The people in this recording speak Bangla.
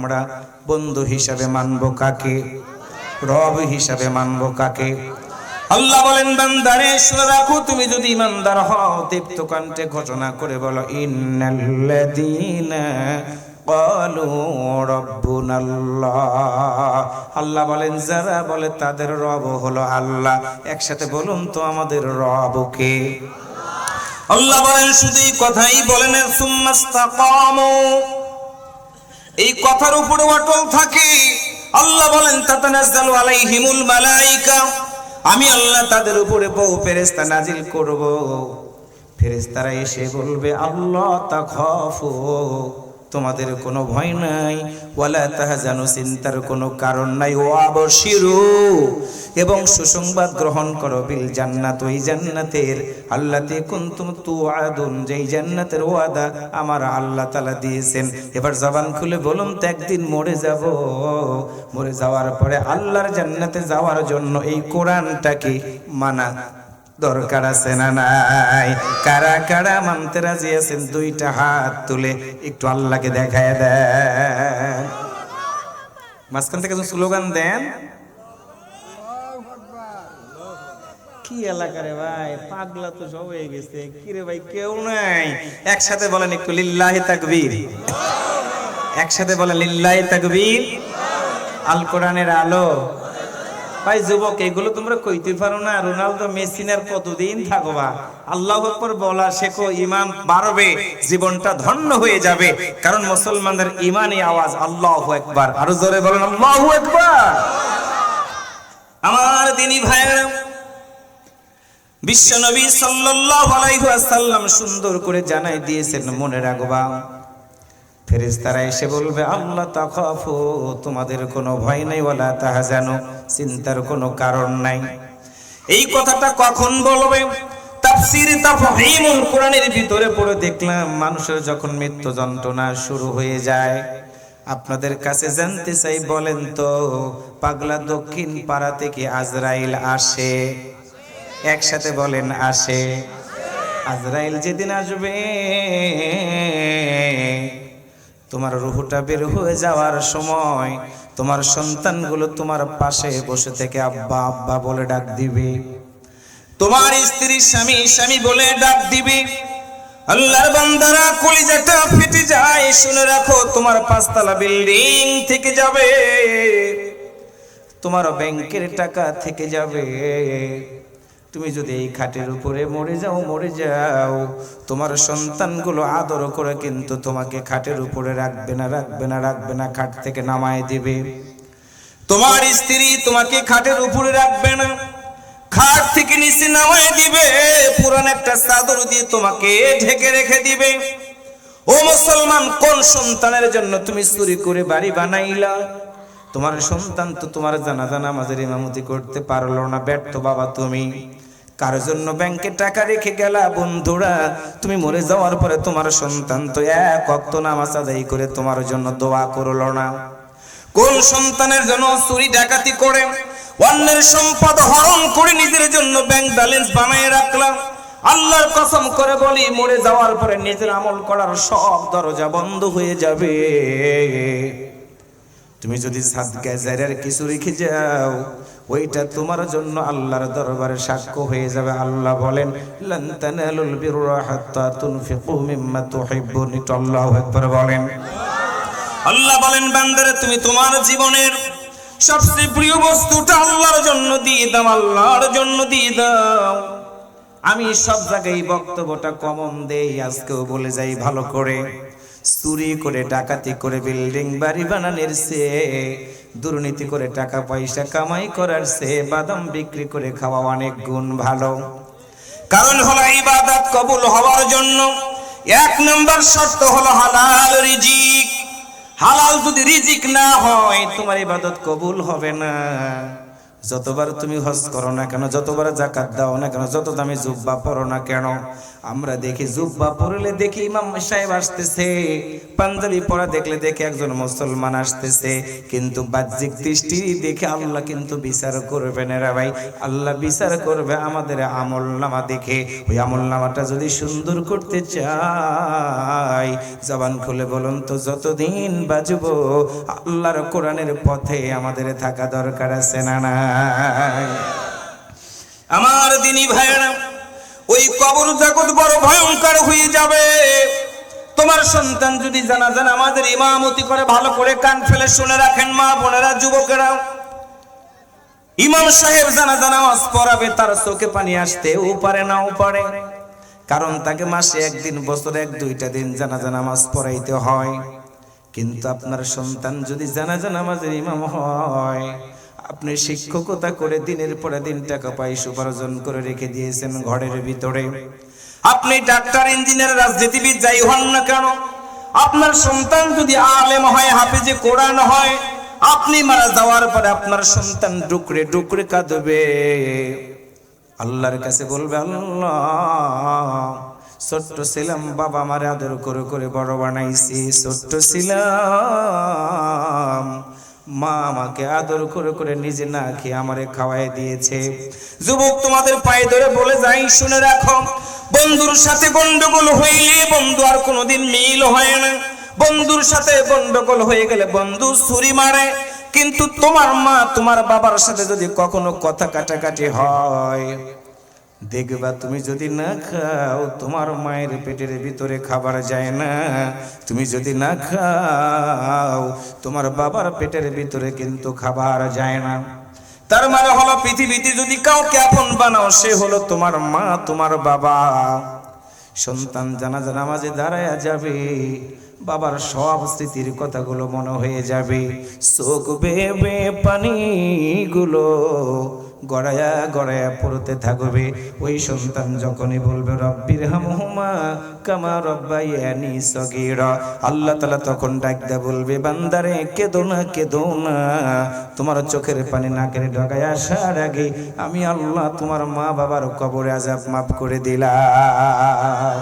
আমরা বন্ধু হিসাবে মানব কাকে? রব হিসাবে মানব কাকে? আল্লাহ বলেন, বান্দারে, শুনে রাখো, তুমি যদি ইমানদার হও দীপ্ত কণ্ঠে ঘোষণা করে বলো, ইন্নাল্লাযীনা ক্বালু রাব্বুনাল্লাহ। আল্লাহ বলেন, যারা বলে তাদের রব হলো আল্লাহ, একসাথে বলুন তো আমাদের রব কে? আল্লাহ বলেন, শুধু কথাই বলেন, সুম্মাস্তাকামু। এই কথার উপরে অটল থাকে। আল্লাহ বলেন, তাতানাজ্জালু আলাইহিমুল মালাইকা। আমি আল্লাহ তাদের উপরে বহু ফেরেশতা নাজিল করব। ফেরেশতারা এসে বলবে, আল্লাহ তাখাফু তোমাদের কোনো ভয় নাই। ওয়ালা তাহাজানু, চিন্তার কোনো কারণ নাই। ও আবশিরু। এবং সুসংবাদ গ্রহণ করো, বিল জান্নাত, ওই জান্নাতের আল্লাতে কুনতুম তুআদুন, যেই জান্নাতের ওয়াদা আমার আল্লাহ তাআলা দিয়েছেন। এবার জবান খুলে বলুন তো, একদিন মরে যাব। মরে যাওয়ার পরে আল্লাহর জান্নাতে যাওয়ার জন্য এই কোরআনটাকে মানা দরকার আছে না নাই? কারা কারা মানতে রাজি আছেন? দুইটা হাত তুলে একটু আল্লাহকে দেখায় দেন। মাঝখান থেকে স্লোগান দেন। কি এলাকা রে ভাই? পাগলা তো সব হয়ে গেছে। কি রে ভাই? কেউ নাই। একসাথে বলেন একটু লিল্লাহি তাকবীর। একসাথে বলেন লিল্লাহি তাকবীর। আল কোরআনের আলো। ভাই যুবক, এগুলো তোমরা কইতে পারো না, রোনালদো মেসিনের কতদিন থাকবা? আল্লাহ আকবর বলা শেখো ইমান বাড়বে, জীবনটা ধন্য হয়ে যাবে। কারণ মুসলমানদের ইমানই আওয়াজ আল্লাহ একবার আরও জোরে বলেন, আল্লাহ একবার আমার দিনী ভাইয়েরা বিশ্বনবী সাল্লাল্লাহু আলাইহি ওয়াসাল্লাম সুন্দর করে জানাই দিয়েছেন, মনে রাখবা। ফেরেশতারা এসে বলবে, আল্লাহ তাখাফু, তোমাদের কোনো ভয় নাই, ওয়ালা তাহজানু, চিন্তার কোনো কারণ নাই। এই কথাটা কখন বলবে? তাফসীর তাফহিমুল কোরআনের ভিতরে পড়ে দেখলাম, মানুষের যখন মৃত্যু যন্ত্রণা শুরু হয়ে যায়, আপনাদের কাছে জানতে চাই, বলেন তো, পাগলা দক্ষিণ পাড়া থেকে আজরাইল আসে? একসাথে বলেন, আসে। আজরাইল যেদিন আসবে তোমার রুহুটা বের হয়ে যাওয়ার সময় তোমার সন্তানগুলো তোমার পাশে বসে থেকে আব্বা আব্বা বলে ডাক দিবে। তোমার স্ত্রী স্বামী স্বামী বলে ডাক দিবে। আল্লাহর বান্দারা কলিজাটা ফেটে যায়, শুনে রাখো তোমার পাঁচতলা বিল্ডিং থেকে যাবে। তোমার ব্যাংকের টাকা থেকে যাবে। তুমি যদি এই খাটের উপরে মরে যাও মরে যাও। তোমার সন্তানগুলো আদর করে কিন্তু তোমাকে খাটের উপরে রাখবে না রাখবে না রাখবে না, খাট থেকে নামায় দিবে। তোমার স্ত্রী তোমাকে খাটের উপরে রাখবে না, খাট থেকে নিচে নামায় দিবে। পুরান একটা চাদর দিয়ে তোমাকে ঢেকে রেখে দিবে। ও মুসলমান, কোন সন্তানের জন্য তুমি চুরি করে বাড়ি বানাইলা? তোমার সন্তান তো তোমার জানাজা নামাজের ইমামতি করতে পারল না, ব্যর্থ বাবা তুমি। কার জন্য ব্যাংকে টাকা রেখে গেলা বন্ধুরা? তুমি মরে যাওয়ার পরে তোমার সন্তান তো এক অক্ত নামাজ আদায় করে তোমার জন্য দোয়া করল না। কোন সন্তানের জন্য চুরি ডাকাতি করে? অন্যের সম্পদ হরণ করে নিজের জন্য ব্যাংক ব্যালেন্স বানিয়ে রাখলাম আল্লাহর কসম করে বলি, মরে যাওয়ার পরে নিজের আমল করার সব দরজা বন্ধ হয়ে যাবে। তুমি যদি সাদকা জারের কিছু রেখে যাও ওইটা তোমার জন্য আল্লাহর দরবারে সাক্ষ্য হয়ে যাবে। আল্লাহ বলেন, লান তানালুল বিররা হাত্তা তুনফিকু মিম্মা তুহিব্বুন এটা আল্লাহু আকবার বলেন। আল্লাহ বলেন, বান্দারে, তুমি তোমার জীবনের সবচেয়ে প্রিয় বস্তুটা আল্লাহর জন্য দিয়ে দাও, আল্লাহর জন্য দিয়ে দাও। আমি সব জায়গায় বক্তব্যটা কমন দেই, আজকেও বলে যাই ভালো করে। চুরি করে, ডাকাতি করে, বিল্ডিং বাড়ি বানানোর সে দুর্নীতি করে টাকা পয়সা কামাই করার সে বাদাম বিক্রি করে খাওয়া অনেক গুণ ভালো। কারণ হলো ইবাদত কবুল হওয়ার জন্য এক নম্বর শর্ত হলো হালাল রিজিক। হালাল যদি রিজিক না হয়, তোমার ইবাদত কবুল হবে না। যতবার তুমি হজ করো না কেন, যতবার জাকাত দাও না কেন, যত দামি জুব্বা পরো না কেন, আমরা দেখি জুব্বা পরলে দেখি ইমাম সাহেব আসতেছে, পাঞ্জাবি পরা দেখলে দেখে একজন মুসলমান আসতেছে, কিন্তু বাহ্যিক দৃষ্টি দেখে আল্লাহ কিন্তু বিচার করবে না রে ভাই, আল্লাহ বিচার করবে আমাদের আমল নামা দেখে, ওই আমল নামাটা যদি সুন্দর করতে চাই জবান খুলে বলুন তো, যতদিন বাজবো আল্লাহর কোরআনের পথে আমাদের থাকা দরকার আছে না নাই? আমার দিনী ভাইয়েরা, ওই কবর জগৎ বড় ভয়ঙ্কর হয়ে যাবে। তোমার সন্তান যদি জানা জানা আমাদের ইমামতি করে, ভালো করে কান ফেলে শুনে রাখেন, মা বোনেরা, যুবকেরা। ইমাম সাহেব জানা জানা পড়াবে তার চোখে পানি আসতেও পারে নাও পারে। কারণ তাকে মাসে একদিন, বছরে এক, দুইটা দিন জানাজা নামাজ পড়াইতে হয়। কিন্তু আপনার সন্তান যদি জানাজা নামাজের ইমাম হয়, আপনি শিক্ষকতা করে দিনের পরে দিন টাকা পয়সা উপার্জন করে রেখে দিয়েছেন ঘরের ভিতরে। আপনি ডাক্তার, ইঞ্জিনিয়ার, রাজনীতিবিদ যাই হন না কেন, আপনার সন্তান যদি আলেম হয়, হাফিজে কোরআন হয়, আপনি মারা যাওয়ার পরে আপনার সন্তান ডুকরে ডুকরে কাঁদবে। আল্লাহর কাছে বলবে, আল্লাহ, ছোট্ট ছিলাম, বাবা আমার আদর করে করে বড় বানাইছি, ছোট্ট ছিলাম। মা আমাকে আদর করে করে নিজে না খেয়ে আমারে খাওয়াই দিয়েছে। যুবক তোমাদের পায়ে ধরে বলে যাই শুনে রাখো, বন্ধুর সাথে গন্ডগোল হইলে বন্ধু আর কোনোদিন মিল হয় না। বন্ধুর সাথে গন্ডগোল হয়ে গেলে বন্ধু ছুরি মারে কিন্তু তোমার মা তোমার বাবার সাথে যদি কখনো কথা কাটাকাটি হয়, দেখবা তুমি যদি না খাও, তোমার মায়ের পেটের ভিতরে খাবার যায় না। তুমি যদি না খাও, তোমার বাবার পেটের ভিতরে কিন্তু খাবার যায় না। তার মানে হলো পৃথিবীতে যদি কাউকে আপন বানাও, সে হলো তোমার মা, তোমার বাবা। সন্তান জানাজা নামাজে দাঁড়ায় যাবে বাবার সব স্মৃতির কথাগুলো মনে হয়ে যাবে। চোখ বেবে পানিগুলো গড়ায়া গড়ায়া পড়তে থাকবে। ওই সন্তান যখনই বলবে, রব্বির হামহুমা কামা রব্বাইয়ানি সগীরা। আল্লাহ তাআলা তখন ডাক দেয়া বলবে, বান্দারে, কেঁদো না কেঁদো না। তোমার চোখের পানি না নাকের ডগায় আসার আগে আমি আল্লাহ তোমার মা বাবার কবরে আজাব মাফ করে দিলাম।